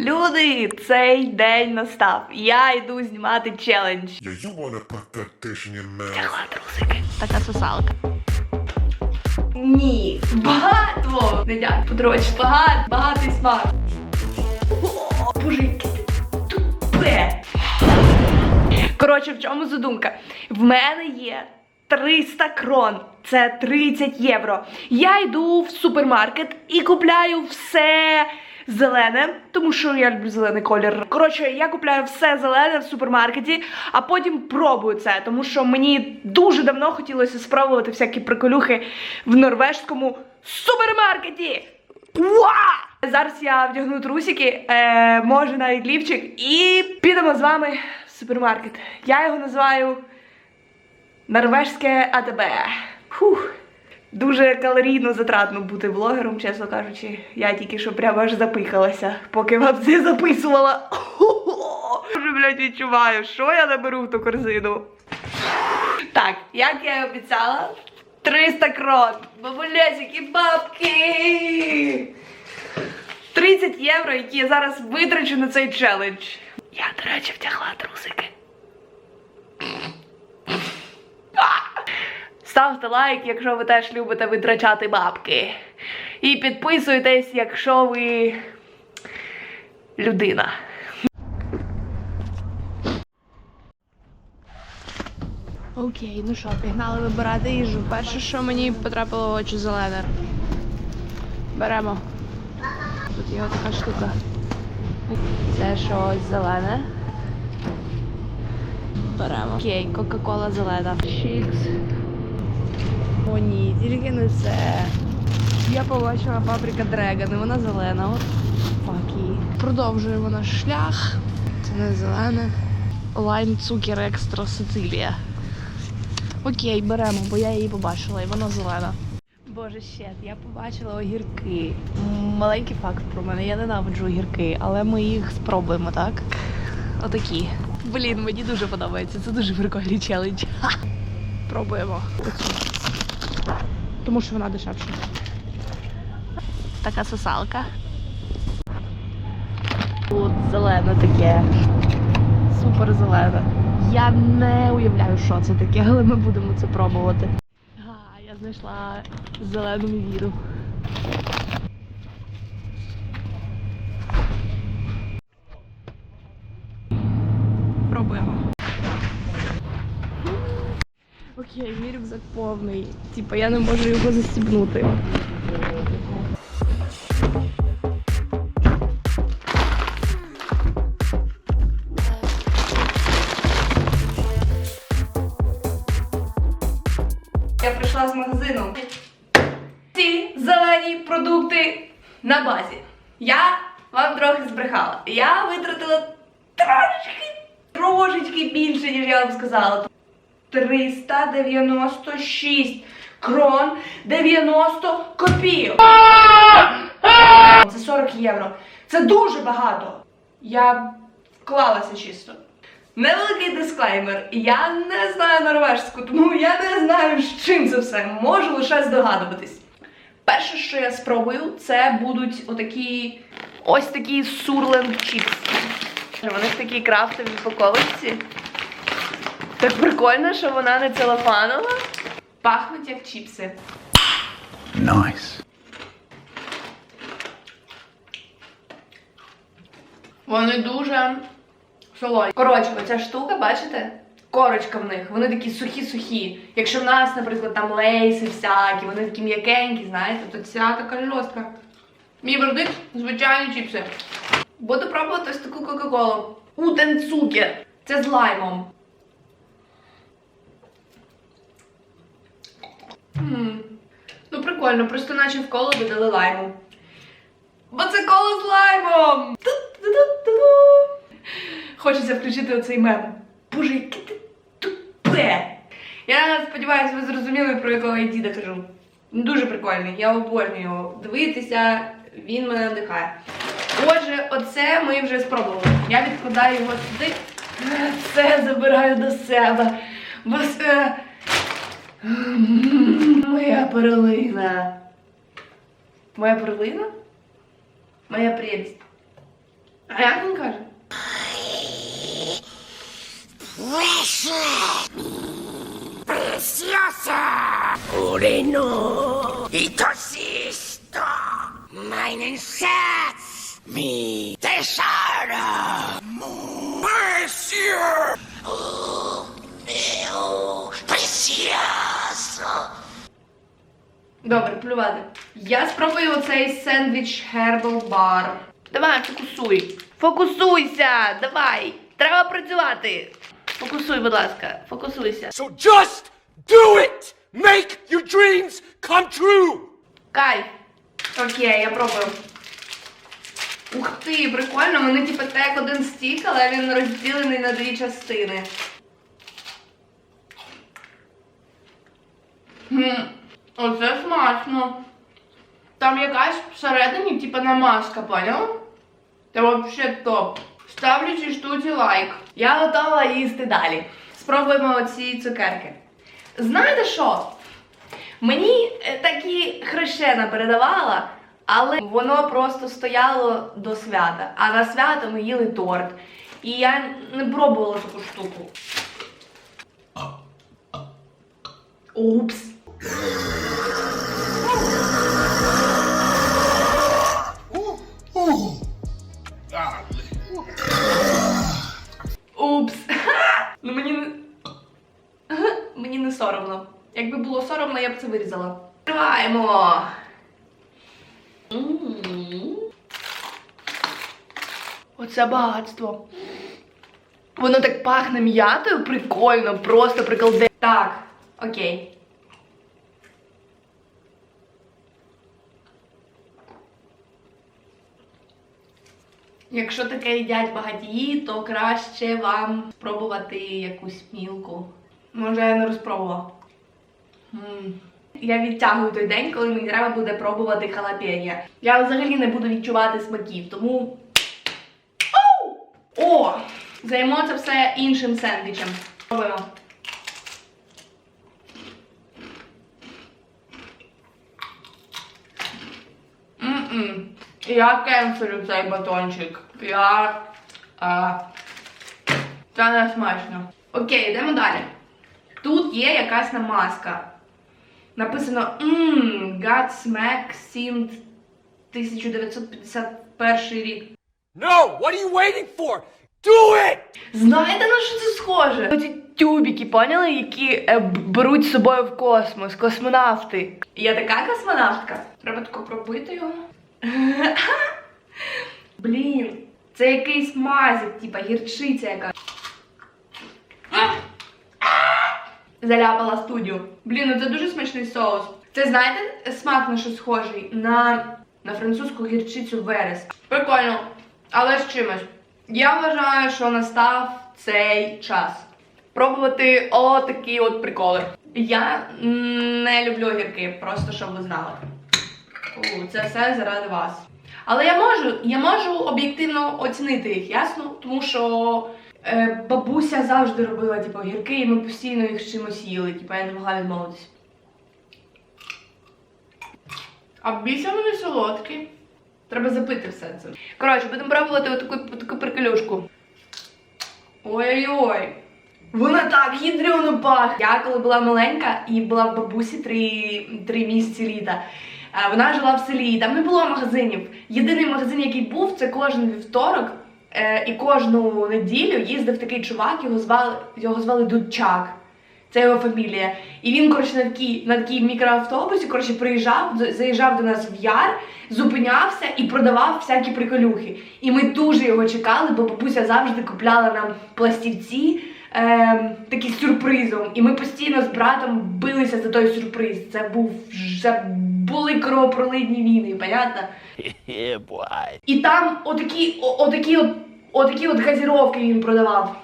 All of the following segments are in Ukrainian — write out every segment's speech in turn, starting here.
Люди, цей день настав. Я йду знімати челендж. Тягла трусики. Така сосалка. Ні. Багато. Не дякую. Подроч. Багато. Багатий смак. О, Боже, яке ти тупе. Коротше, в чому задумка? В мене є 300 крон. Це 30 євро. Я йду в супермаркет і купляю все зелене, тому що я люблю зелений колір. Коротше, я купляю все зелене в супермаркеті, а потім пробую це, тому що мені дуже давно хотілося спробувати всякі приколюхи в норвежському супермаркеті. Уа! Зараз я вдягну трусики, е, може навіть лівчик, і підемо з вами в супермаркет. Я його називаю Норвежське АТБ. Фух. Дуже калорійно затратно бути блогером, чесно кажучи. Я тільки що прямо аж запихалася, поки вам це записувала. Вже, блядь, відчуваю, що я наберу в ту корзину. Так, як я і обіцяла, 300 крон. Бабулесики, бабки! 30 євро, які я зараз витрачу на цей челендж. Я, до речі, втягла трусики. Ставте лайк, якщо ви теж любите витрачати бабки. І підписуйтесь, якщо ви людина. Окей, ну що, пігнали вибирати їжу. Перше, що мені потрапило в очі зелене. Беремо. Тут є така штука. Це щось зелене. Беремо. Окей, Кока-Кола зелена. Чікс. О, ні, тільки не це. Я побачила паприка Дрегон, і вона зелена. От факі. Продовжуємо наш шлях. Це не зелене. Лайм цукер екстра Сицилія. Окей, беремо, бо я її побачила, і вона зелена. Боже щет, я побачила огірки. Маленький факт про мене. Я ненавиджу огірки, але ми їх спробуємо, так? Отакі. Блін, мені дуже подобається. Це дуже прикольний челендж. Ха! Пробуємо. Тому що вона дешевша. Така сосалка. Тут зелене таке. Супер зелене. Я не уявляю, що це таке, але ми будемо це пробувати. А, я знайшла зелену мівіну. Пробуємо. Окей, рюкзак повний. Типа я не можу його застібнути. Я прийшла з магазину. Ці зелені продукти на базі. Я вам трохи збрехала. Я витратила трошечки, трошечки більше, ніж я вам сказала. 396 крон 90 копійок. Це 40 євро. Це дуже багато. Я вклалася чисто. Невеликий дисклеймер. Я не знаю норвежську, тому я не знаю, з чим це все. Можу лише здогадуватись. Перше, що я спробую, це будуть отакі ось такі сурленд чіпс. Вони в такій крафтовій упаковочці. Так прикольно, що вона не целофанова. Пахнуть як чіпси. Nice. Вони дуже солоні. Коротше, оця штука, бачите? Корочка в них, вони такі сухі-сухі. Якщо в нас, наприклад, там лейси всякі, вони такі м'якенькі, знаєте, то ця така жорстка. Мій вердикт звичайні чіпси. Буду пробувати ось таку Кока-Колу. Утен цукер. Це з лаймом. М. Ну, прикольно, просто наче в коло додали лайму. Бо це коло з лаймом! Хочеться включити оцей мем. Боже, яке ти тупе! Я сподіваюся, ви зрозуміли, про якого я діда кажу. Дуже прикольний, я обожнюю його дивитися, він мене надихає. Отже, оце ми вже спробували. Я відкладаю його сюди. Це забираю до себе. Бо це моя перлина. Моя перлина? Моя прелість. А як він каже? Preciosa! Ureno! Itosisto! Meinen Schatz! Mi tesoro! Precious! Добре, плювати. Я спробую оцей сендвіч Herbal Bar. Давай, фокусуй. Фокусуйся! Давай! Треба працювати. Фокусуй, будь ласка, фокусуйся. So just do it! Make your dreams come true! Кайф. Окей, я пробую. Ух ти, прикольно, вони типу так як один стік, але він розділений на дві частини. Хм, оце смачно. Там якась всередині, типу, намазка, поняв? Це вообще топ. Ставлю цій штуці лайк. Я готова їсти далі. Спробуємо оці цукерки. Знаєте що? Мені е, такі хрещена передавала, але воно просто стояло до свята. А на свято ми їли торт. І я не пробувала таку штуку. Упс. Упс. Соромно. Якби було соромно, я б це вирізала. Триваємо. Оце багатство. Воно так пахне м'ятою, прикольно, просто приколде. Так, окей. Якщо таке їдять багатії, то краще вам спробувати якусь мілку. Може, я не розпробувала. Я відтягую той день, коли мені треба буде пробувати халапенья. Я взагалі не буду відчувати смаків, тому. О! Займо це все іншим сендвічем. Пробуємо. Я кенселю цей батончик. Я. Це не смачно. Окей, йдемо далі. Тут є якась намазка. Написано ммм, Godsmack Synth 1951 рік. No! What are you waiting for? Do it! Знаєте на що це схоже? Оці тюбіки, поняли, які е, беруть з собою в космос, космонавти. Я така космонавтка. Треба тако пробити його. Блін, це якийсь мазик, типа гірчиця яка. Заляпала студію. Блін, ну це дуже смачний соус. Це знаєте, смак на що схожий? На, на французьку гірчицю верес. Прикольно, але з чимось. Я вважаю, що настав цей час. Пробувати отакі от приколи. Я не люблю огірки, просто щоб ви знали. У, це все заради вас. Але я можу, я можу об'єктивно оцінити їх, ясно? Тому що бабуся завжди робила типу, огірки, і ми постійно їх з чимось їли. Типу, я не могла відмовитись. А бійся вони солодкі. Треба запити все це. Коротше, будемо пробувати отаку, таку приколюшку. Ой-ой-ой. Вона так ядрено пахне. Я коли була маленька і була в бабусі три, три місяці літа. е, Вона жила в селі, і там не було магазинів. Єдиний магазин, який був, це кожен вівторок. Е, І кожну неділю їздив такий чувак, його звали, його звали Дудчак. Це його фамілія. І він, коротше, на такій, на такій мікроавтобусі, коротше, приїжджав, заїжджав до нас в яр, зупинявся і продавав всякі приколюхи. І ми дуже його чекали, бо бабуся завжди купляла нам пластівці ем, такі з сюрпризом. І ми постійно з братом билися за той сюрприз. Це був вже були кровопролитні війни, понятно? І там отакі, отакі от, отакі от газіровки він продавав.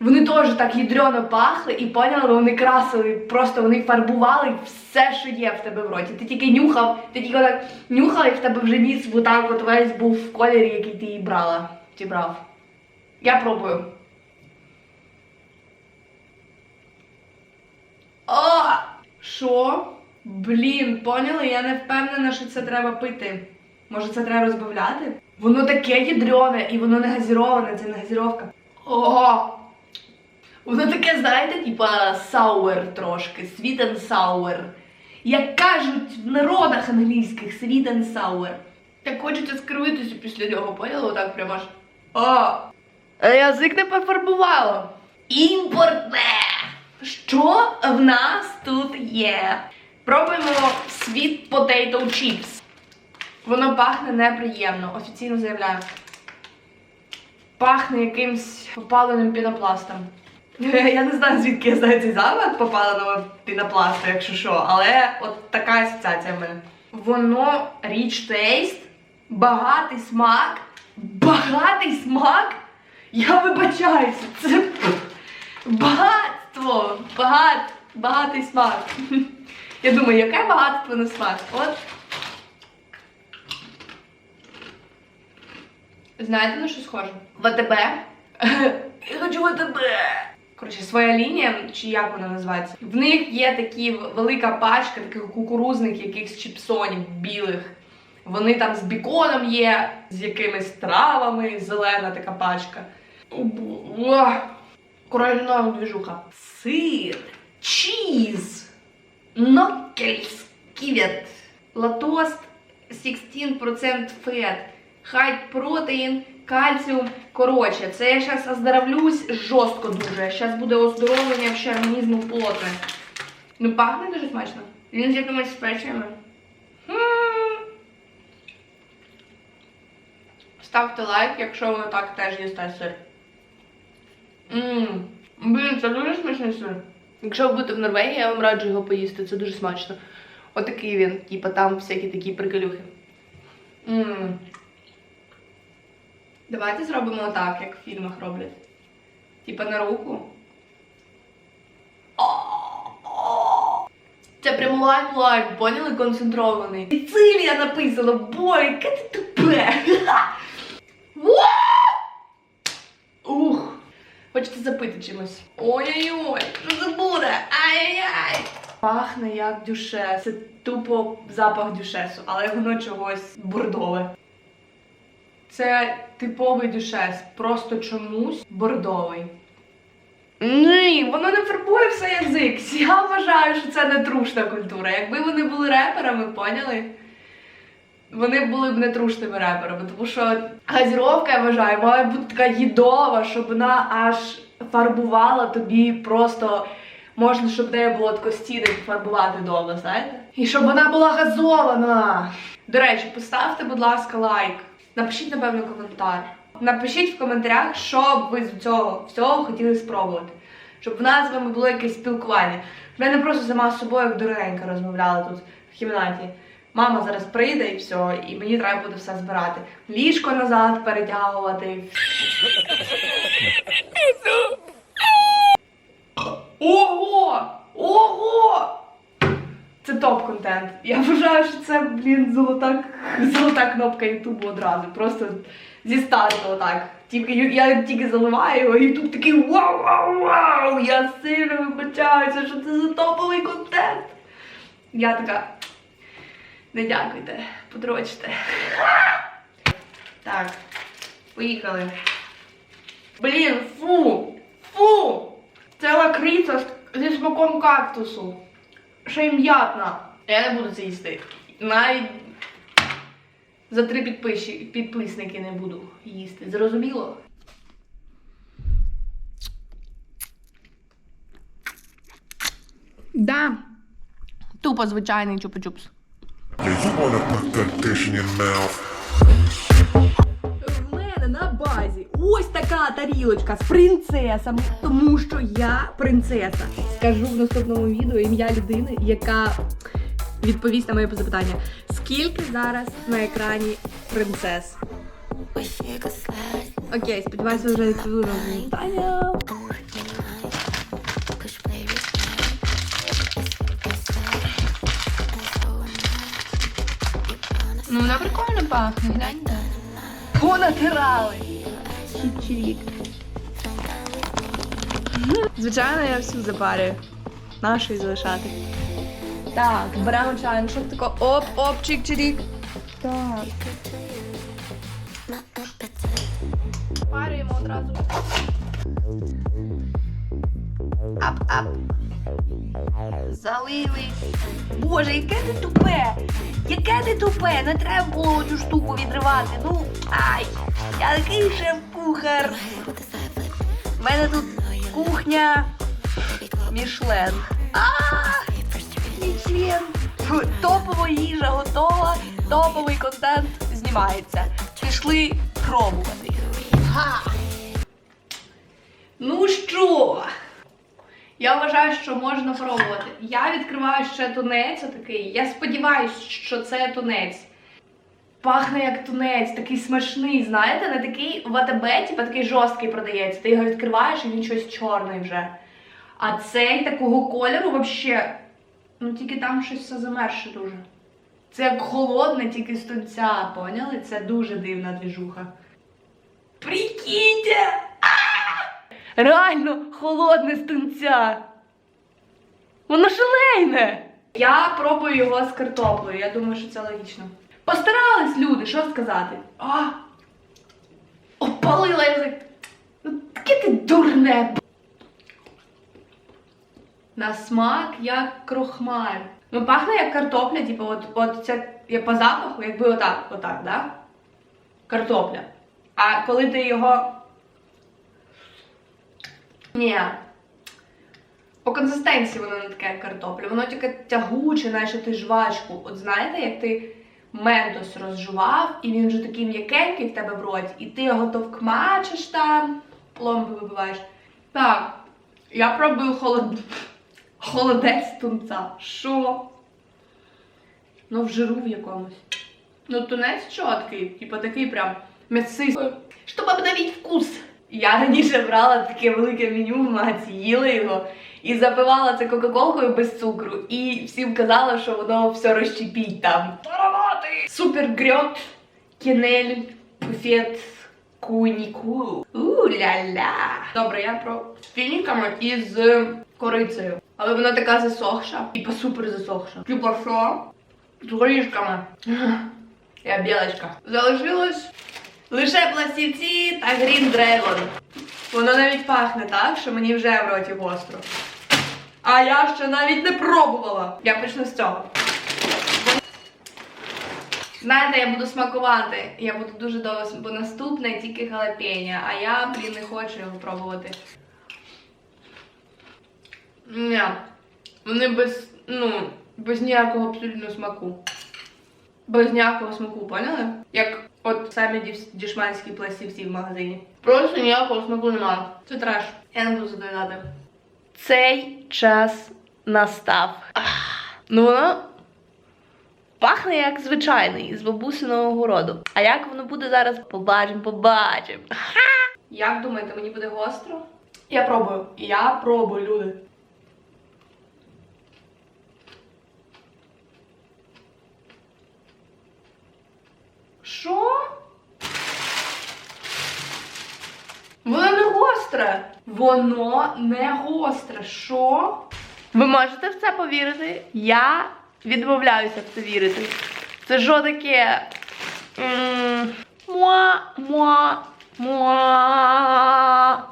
Вони теж так ядрено пахли і поняли, вони красили, просто вони фарбували все, що є в тебе в роті. Ти тільки нюхав, ти тільки так нюхав, і в тебе вже ніс отак от весь був в кольорі, який ти її брала. Чи брав. Я пробую. О! Що? Блін, поняли? Я не впевнена, що це треба пити. Може, це треба розбавляти? Воно таке ядрене і воно не газіроване, це не газіровка. Ого! Воно таке, знаєте, типа сауер трошки, sweet and sour. Як кажуть в народах англійських, sweet and sour. Так хочеться скривитися після нього, поняла? Отак прямо аж. О! А язик не пофарбувало. Імпортне! Що в нас тут є? Пробуємо sweet potato chips. Воно пахне неприємно, офіційно заявляю. Пахне якимсь попаленим пінопластом. Я не знаю, звідки я знаю цей запах попаленого пінопласту, якщо що, але от така асоціація в мене. Воно rich taste, багатий смак, багатий смак. Я вибачаюся, це багатство, багат, багатий смак. Я думаю, яке багатство на смак? От. Знаєте на що схоже? ВТБ. Я хочу ВТБ. Коротше, своя лінія, чи як вона називається? В них є такі велика пачка таких кукурузних якихось чіпсонів білих. Вони там з біконом є, з якимись травами, зелена така пачка. Нова двіжуха. Сир, чіз, ноккельс, ківет, латост, 16% фет, хайт протеїн, кальціум. Коротше, це я зараз оздоровлюсь жорстко дуже. Зараз буде оздоровлення ще організму плотне. Ну, пахне дуже смачно. Він з якимись спеціями. М. Ставте лайк, якщо ви так теж їсте сир. Ммм, блін, це дуже смачний сир. Якщо ви будете в Норвегії, я вам раджу його поїсти, це дуже смачно. Отакий він, типа там всякі такі приколюхи. Ммм. Давайте зробимо так, як в фільмах роблять. Типа на руку. Це прям лайм-лайм, поняли? Концентрований. Сицилія написано, бой, яке ти тупе. Ух. Хочеться запити чимось. Ой-ой-ой, що це буде? Ай-яй-яй. Пахне як дюше. Це тупо запах дюшесу, але воно чогось бордове. Це типовий дюшес, просто чомусь бордовий. Ні, воно не фарбує все язик. Я вважаю, що це не трушна культура. Якби вони були реперами, поняли? Вони були б не трушними реперами, тому що газіровка, я вважаю, має бути така їдова, щоб вона аж фарбувала тобі просто. Можна, щоб в неї було тако стіни фарбувати вдома, знаєте? І щоб вона була газована. До речі, поставте, будь ласка, лайк. Напишіть, напевно, коментар. Напишіть в коментарях, що б ви з цього всього хотіли спробувати. Щоб в нас з вами було якесь спілкування. В мене просто сама з собою як дорогенька розмовляла тут в кімнаті. Мама зараз прийде і все, і мені треба буде все збирати. Ліжко назад перетягувати. Ого! Топ-контент. Я вважаю, що це, блін, золота, золота кнопка Ютубу одразу. Просто зі старту отак. Тільки я тільки заливаю його, і Ютуб такий вау, вау, вау! Я сильно вибачаюся, що це за топовий контент. Я така. Не дякуйте, подрочте. Так, поїхали. Блін, фу! Фу! Це лакріца з- зі смаком кактусу. Ще й м'ятна. Я не буду це їсти. Навіть за три підписчі, підписники не буду їсти. Зрозуміло? Да. Тупо звичайний чупа-чупс. Yeah, you wanna put that dish in your mouth. Ось така тарілочка з принцесами, тому що я принцеса. Скажу в наступному відео ім'я людини, яка відповість на моє запитання. Скільки зараз на екрані принцес? Окей, сподіваюся, вже відповіли на моє запитання. Ну, вона прикольно пахне, гляньте. Понатирали. Чик-чирік. Звичайно, я всю запарюю. Нашу і залишати. Так, беремо чай, ну що тако оп-оп, чик-чирік. Так. одразу. Ап-ап. Залили. Боже, яке ти тупе! Яке ти тупе! Не треба було цю штуку відривати. Ну, ай! Я такий шеф-кухар. У мене тут кухня Мішлен. Мішлен. Топова їжа готова, топовий контент знімається. Пішли пробувати. Га. Ну що? Я вважаю, що можна пробувати. Я відкриваю ще тунець отакий. Я сподіваюся, що це тунець. Пахне як тунець, такий смачний, знаєте, не такий в АТБ, типу такий жорсткий продається. Ти його відкриваєш і він щось чорний вже. А цей такого кольору вообще, ну тільки там щось все замерше дуже. Це як холодне, тільки з тунця, поняли? Це дуже дивна двіжуха. Прикиньте! Реально холодне з тунця. Воно шалейне. Я пробую його з картоплею. Я думаю, що це логічно. Постарались люди, що сказати? А! Опалила язик. Ну, таке ти дурне. На смак як крохмаль. Ну, пахне як картопля, типу, от, от це я по запаху, якби отак, отак, да? Картопля. А коли ти його. Ні. По консистенції воно не таке, як картопля. Воно тільки тягуче, наче ти жвачку. От знаєте, як ти ментос розжував, і він вже такий м'якенький в тебе в роті, і ти його то вкмачиш там, пломби вибиваєш. Так, я пробую холод... холодець тунця. Що? Ну, в жиру в якомусь. Ну, тунець чіткий, типу такий прям м'ясистий. Щоб обновити вкус. Я раніше брала таке велике меню в магазині, їла його і запивала це кока-колкою без цукру. І всім казала, що воно все розчепіть там. Аромати! Супер грьот, кенель, буфет, куніку. У-ля-ля. Добре, я про фініками і з корицею. Але вона така засохша, типа супер засохша. Типа що? З горішками. Я білочка. Залишилось лише пластівці та Green Dragon. Воно навіть пахне так, що мені вже в роті гостро. А я ще навіть не пробувала. Я почну з цього. Знаєте, я буду смакувати. Я буду дуже довго, бо наступне тільки халапеня, а я, блін, не хочу його пробувати. Ні. Вони без, ну, без ніякого абсолютно смаку. Без ніякого смаку, поняли? Як от самі дішманські пластівці в магазині. Просто ніякого смаку немає. Це треш. Я не буду задоїдати. Цей час настав. Ах. Ну, воно пахне як звичайний з бабусиного городу. А як воно буде зараз? Побачимо, побачимо. Як думаєте, мені буде гостро? Я пробую. Я пробую, люди. Що? Воно не гостре. Воно не гостре. Що? Ви можете в це повірити? Я відмовляюся в це вірити. Це що таке? М, Муа.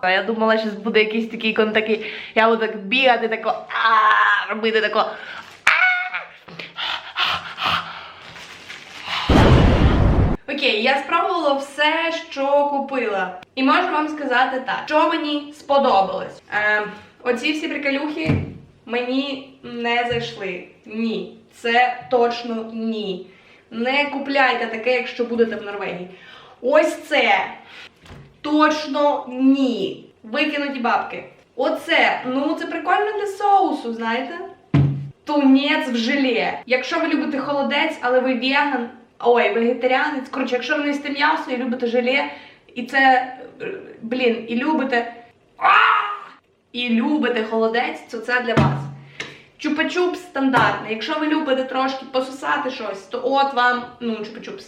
А я думала, що буде якийсь такий кон такий. Я буду так бігати, тако а робити тако. Окей, я спробувала все, що купила. І можу вам сказати так, що мені сподобалось. Е, оці всі приколюхи мені не зайшли. Ні. Це точно ні. Не купляйте таке, якщо будете в Норвегії. Ось це точно ні. Викинуті бабки. Оце, ну це прикольно для соусу, знаєте? Тунець в желе. Якщо ви любите холодець, але ви веган, ой, вегетаріанець, коротше, якщо ви не їсте м'ясо і любите желе, і це, е, блін, і любите. І любите холодець, то це для вас. Чупа-чупс стандартний. Якщо ви любите трошки пососати щось, то от вам, ну, чупа-чупс.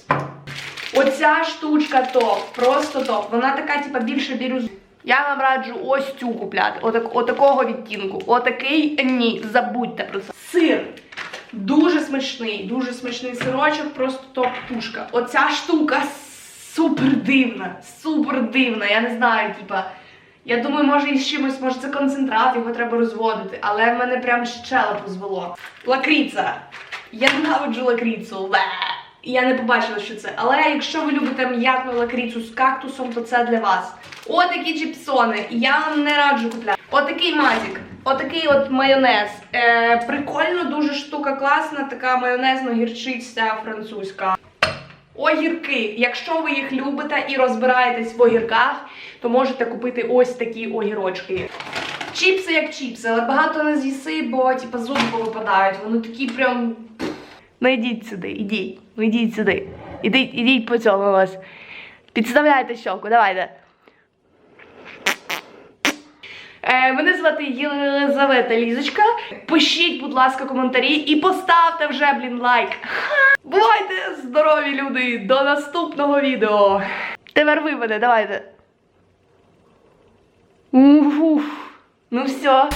Оця штучка топ, просто топ. Вона така, типа, більше бірюзу. Я вам раджу ось цю купляти. Отак, отакого відтінку. Отакий ні, забудьте про це. Сир. Дуже смачний, дуже смачний сирочок, просто топ пушка. Оця штука супер дивна, супер дивна. Я не знаю, типа. Я думаю, може із чимось, може це концентрат, його треба розводити, але в мене прям щелепу звело. Лакріца. Я ненавиджу лакріцу. Бе. Я не побачила, що це. Але якщо ви любите м'ятну лакріцу з кактусом, то це для вас. Отакі чіпсони. Я вам не раджу купляти. Отакий мазік. Отакий от майонез. Е, прикольно, дуже штука класна, така майонезно гірчиця французька. Огірки. Якщо ви їх любите і розбираєтесь в огірках, то можете купити ось такі огірочки. Чіпси як чіпси, але багато не з'їси, бо типу, зуби повипадають. Вони такі прям. Ну йдіть сюди, ідіть. Ну йдіть сюди. Ідіть, ідіть по цьому вас. Підставляйте щоку, давайте. Е, мене звати Єлизавета Лізочка. Пишіть, будь ласка, коментарі і поставте вже, блін, лайк. Бувайте здорові люди! До наступного відео. Тепер ви мене, давайте. Уф. Ну все.